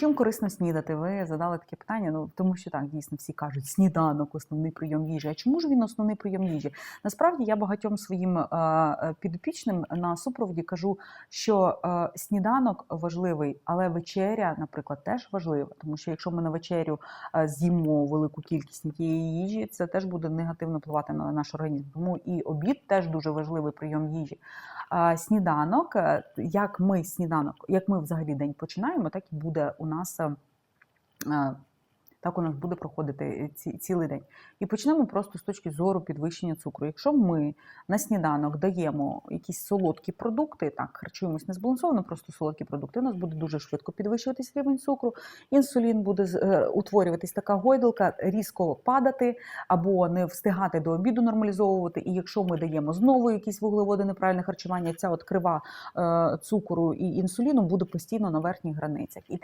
Чим корисно снідати? Ви задали таке питання. Ну тому що так дійсно всі кажуть, сніданок, основний прийом їжі. А чому ж він основний прийом їжі? Насправді я багатьом своїм е, е, підопічним на супроводі кажу, що е, сніданок важливий, але вечеря, наприклад, теж важлива, тому що якщо ми на вечерю з'їмо велику кількість тієї їжі, це теж буде негативно впливати на наш організм. Тому і обід теж дуже важливий прийом їжі. Сніданок, як ми сніданок, як ми взагалі день починаємо, так і буде у нас. е, е, Так у нас буде проходити ці, цілий день. І почнемо просто з точки зору підвищення цукру. Якщо ми на сніданок даємо якісь солодкі продукти, так харчуємось не збалансовано, просто солодкі продукти, у нас буде дуже швидко підвищуватись рівень цукру, інсулін буде е, утворюватись така гойдалка, різко падати або не встигати до обіду нормалізовувати. І якщо ми даємо знову якісь вуглеводи, неправильне харчування, ця от крива е, цукру і інсуліну буде постійно на верхніх границях. І